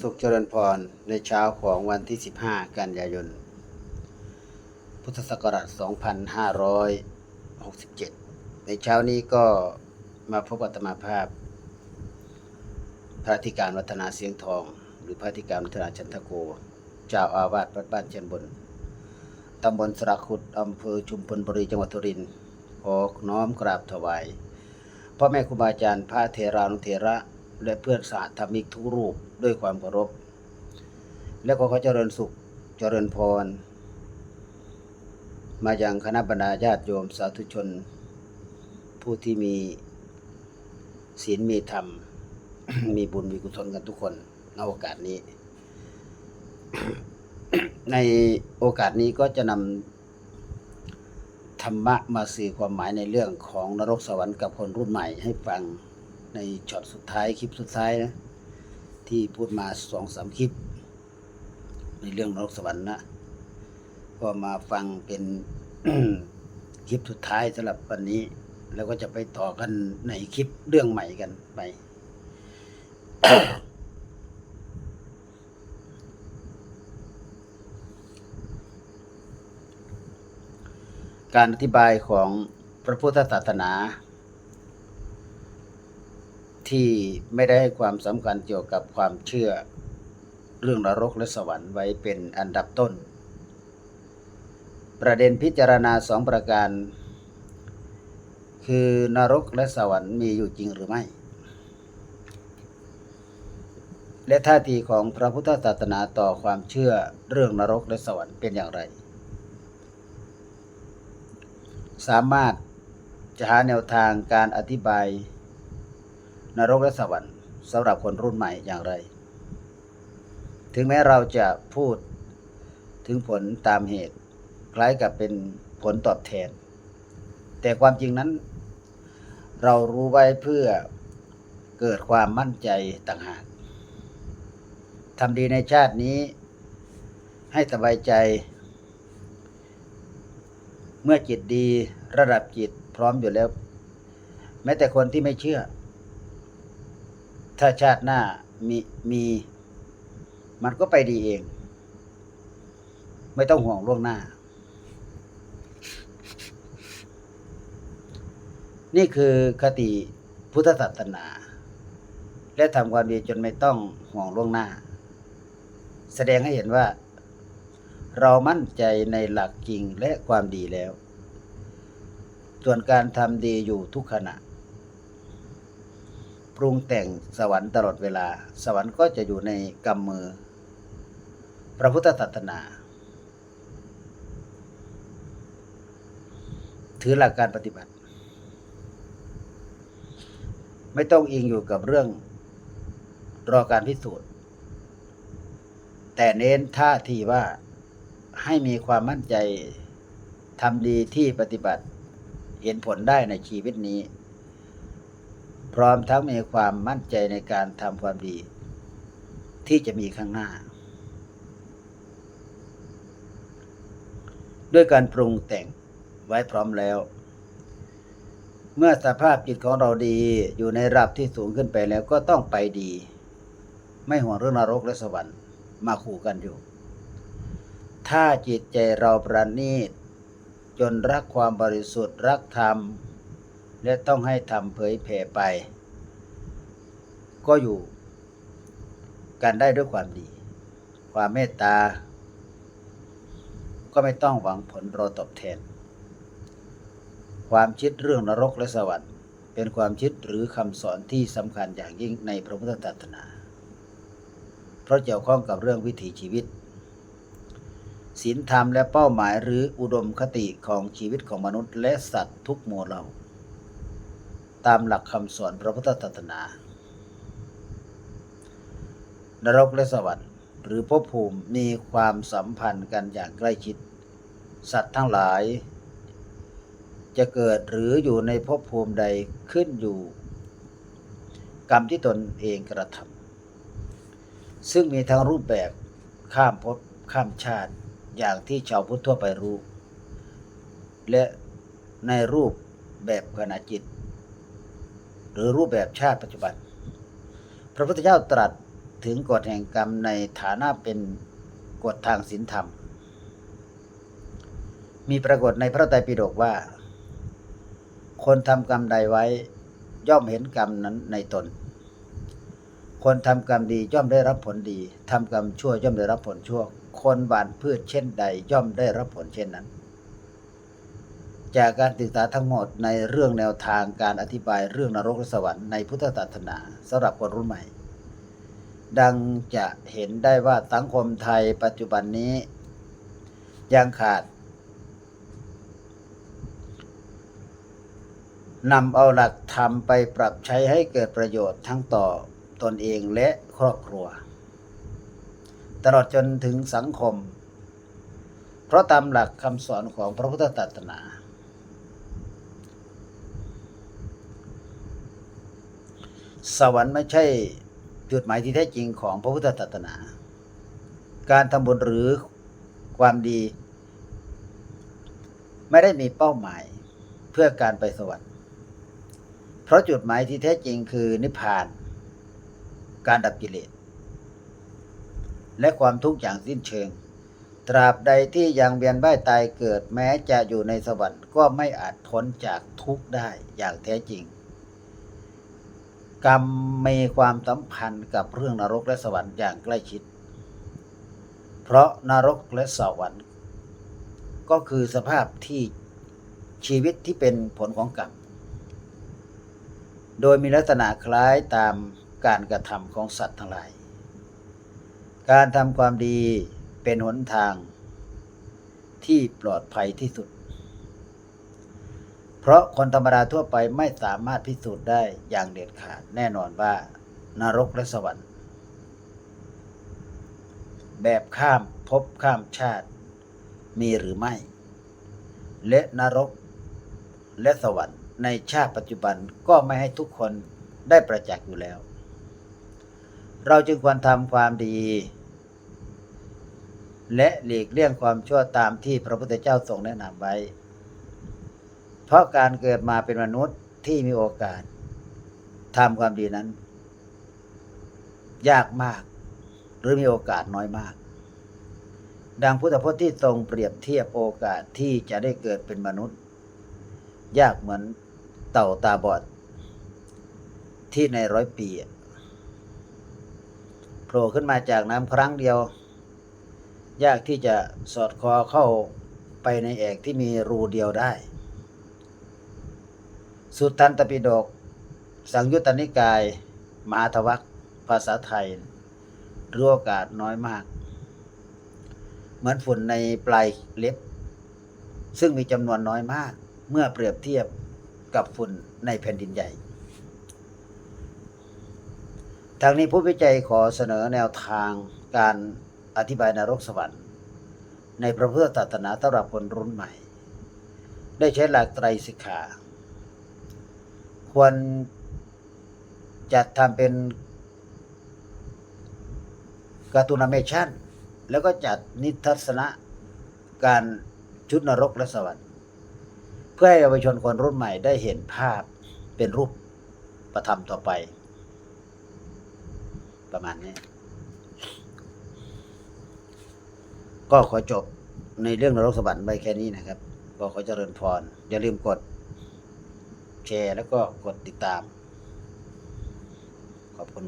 สุขเจริญพรในเช้าของวันที่ 15 กันยายน พุทธศักราช 2567 ในเช้านี้ก็มาพบอัตมาภาพ พระธิการวัฒนาเสียงทอง หรือพระธิการวัฒนาชันทโก เจ้าอาวาสวัดบ้านเชียนบน ตำบลสระขุดอำเภอชุมพลบุรีจังหวัดสุรินทร์ขอน้อมกราบถวายพ่อแม่ครูบาอาจารย์พระเทรานุเทระ และเพื่อนสาธรรมิกทุกรูปด้วยความเคารพ และขอเขอเจริญสุขเจริญพร มายังคณะบรรดาญาติโยมสาธุชน ผู้ที่มีศีลมีธรรม มีบุญมีกุศลกันทุกคนในโอกาสนี้ ในโอกาสนี้ก็จะนำธรรมะมาสื่อความหมายในเรื่องของนรกสวรรค์กับคนรุ่นใหม่ให้ฟัง ในช็อตสุดท้ายคลิปสุดท้ายนะ ที่พูดมาสองสามคลิป ในเรื่องนรกสวรรค์นะก็มาฟังเป็นคลิปสุดท้ายสำหรับวันนี้ แล้วก็จะไปต่อกันในคลิปเรื่องใหม่กันไปการอธิบายของพระพุทธศาสนา ที่ไม่ได้ให้ความสำคัญเกี่ยวกับความเชื่อเรื่องนรกและสวรรค์ไว้เป็นอันดับต้น ประเด็นพิจารณาสองประการ คือนรกและสวรรค์มีอยู่จริงหรือไม่ และท่าทีของพระพุทธศาสนาต่อความเชื่อเรื่องนรกและสวรรค์เป็นอย่างไร สามารถจะหาแนวทางการอธิบาย นรกและสวรรค์สำหรับคนรุ่นใหม่อย่างไร ถึงแม้เราจะพูดถึงผลตามเหตุ คล้ายกับเป็นผลตอบแทน แต่ความจริงนั้น เรารู้ไว้เพื่อเกิดความมั่นใจต่างหากทำดีในชาตินี้ ให้สบายใจ เมื่อจิตดีระดับจิตพร้อมอยู่แล้ว แม้แต่คนที่ไม่เชื่อ ถ้าชาติหน้ามีมี มันก็ไปดีเอง ไม่ต้องห่วงล่วงหน้า นี่คือคติพุทธศาสนา และทำความดีจนไม่ต้องห่วงล่วงหน้า แสดงให้เห็นว่า เรามั่นใจในหลักจริงและความดีแล้ว ส่วนการทำดีอยู่ทุกขณะ ปรุงแต่งสวรรค์ตลอดเวลา สวรรค์ก็จะอยู่ในกำมือ พระพุทธศาสนา ถือหลักการปฏิบัติ ไม่ต้องอิงอยู่กับเรื่องรอการพิสูจน์ แต่เน้นท่าทีว่าให้มีความมั่นใจทำดีที่ปฏิบัติ เห็นผลได้ในชีวิตนี้ พร้อมทั้งมีความมั่นใจในการทำความดี ที่จะมีข้างหน้า ด้วยการปรุงแต่งไว้พร้อมแล้ว เมื่อสภาพจิตของเราดีอยู่ในระดับที่สูงขึ้นไปแล้วก็ต้องไปดี ไม่ห่วงเรื่องนรกและสวรรค์มาขู่กันอยู่ ถ้าจิตใจเราประณีตจนรักความบริสุทธิ์รักธรรม และต้องให้ธรรมเผยแผ่ไป ก็อยู่กันได้ด้วยความดี ความเมตตา ก็ไม่ต้องหวังผลรอตอบแทน ความคิดเรื่องนรกและสวรรค์ เป็นความคิดหรือคำสอนที่สำคัญอย่างยิ่งในพระพุทธศาสนา เพราะเกี่ยวข้องกับเรื่องวิถีชีวิตศีลธรรมและเป้าหมายหรืออุดมคติของชีวิตของมนุษย์และสัตว์ทุกหมู่เหล่า ตามหลักคำสอนพระพุทธศาสนา นรกและสวรรค์ หรือภพภูมิมีความสัมพันธ์กันอย่างใกล้ชิด สัตว์ทั้งหลาย จะเกิดหรืออยู่ในภพภูมิใดขึ้นอยู่ กรรมที่ตนเองกระทำซึ่งมีทั้งรูปแบบข้ามภพข้ามชาติอย่างที่ชาวพุทธทั่วไปรู้ และในรูปแบบขณะจิต หรือรูปแบบชาติปัจจุบัน พระพุทธเจ้าตรัสถึงกฎแห่งกรรมในฐานะเป็นกฎทางศีลธรรม มีปรากฏในพระไตรปิฎกว่า คนทำกรรมใดไว้ ย่อมเห็นกรรมนั้นในตน คนทำกรรมดีย่อมได้รับผลดีทำกรรมชั่วย่อมได้รับผลชั่ว คนหวานพืชเช่นใด ย่อมได้รับผลเช่นนั้น จากการศึกษาทั้งหมดในเรื่องแนวทางการอธิบายเรื่องนรกและสวรรค์ในพุทธศาสนาสำหรับคนรุ่นใหม่ ดังจะเห็นได้ว่าสังคมไทยปัจจุบันนี้ ยังขาดนำเอาหลักธรรมไปปรับใช้ให้เกิดประโยชน์ทั้งต่อตนเองและครอบครัว ตลอดจนถึงสังคม เพราะตามหลักคำสอนของพระพุทธศาสนา สวรรค์ไม่ใช่จุดหมายที่แท้จริงของพระพุทธศาสนา การทำบุญหรือความดี ไม่ได้มีเป้าหมายเพื่อการไปสวรรค์ เพราะจุดหมายที่แท้จริงคือนิพพาน การดับกิเลส และความทุกข์อย่างสิ้นเชิง ตราบใดที่ยังเวียนว่ายตายเกิดแม้จะอยู่ในสวรรค์ก็ไม่อาจพ้นจากทุกข์ได้อย่างแท้จริง กรรมมีความสัมพันธ์กับเรื่องนรกและสวรรค์อย่างใกล้ชิด เพราะนรกและสวรรค์ ก็คือสภาพที่ชีวิตที่เป็นผลของกรรม โดยมีลักษณะคล้ายตามการกระทำของสัตว์ทั้งหลาย การทำความดีเป็นหนทางที่ปลอดภัยที่สุด เพราะคนธรรมดาทั่วไปไม่สามารถพิสูจน์ได้อย่างเด็ดขาดแน่นอนว่านรกและสวรรค์ แบบข้ามภพข้ามชาติมีหรือไม่ และนรก และสวรรค์ ในชาติปัจจุบันก็ไม่ให้ทุกคนได้ประจักษ์อยู่แล้ว เราจึงควรทำความดี และหลีกเลี่ยงความชั่วตามที่พระพุทธเจ้าทรงแนะนำไว้ เพราะการเกิดมาเป็นมนุษย์ที่มีโอกาสทำความดีนั้น ยากมาก หรือมีโอกาสน้อยมาก ดังพุทธพจน์ที่ทรงเปรียบเทียบโอกาสที่จะได้เกิดเป็นมนุษย์ ยากเหมือนเต่าตาบอด ที่ในร้อยปีโผล่ขึ้นมาจากน้ำครั้งเดียว ยากที่จะสอดคอเข้าไปในแอกที่มีรูเดียวได้ สุตตันตปิฎกสังยุตตนิกาย มหาทวัคภาษาไทยรู้โอกาสน้อยมาก เหมือนฝุ่นในปลายเล็บ ซึ่งมีจำนวนน้อยมาก เมื่อเปรียบเทียบกับฝุ่นในแผ่นดินใหญ่ ทางนี้ผู้วิจัยขอเสนอแนวทางการอธิบายนรกสวรรค์ ในพระพุทธศาสนาสำหรับคนรุ่นใหม่ ได้ใช้หลักไตรสิกขา ควรจัดทำเป็นการ์ตูนอเมชันแล้วก็จัดนิทรรศนะการชุดนรกและสวรรค์เพื่อให้เยาวชนคนรุ่นใหม่ได้เห็นภาพเป็นรูปประธรรมต่อไป ประมาณนี้ ก็ขอจบในเรื่องนรกสวรรค์ไปแค่นี้นะครับ ก็ขอเจริญพร อย่าลืมกด แชร์ แล้วก็กดติดตาม ขอบคุณ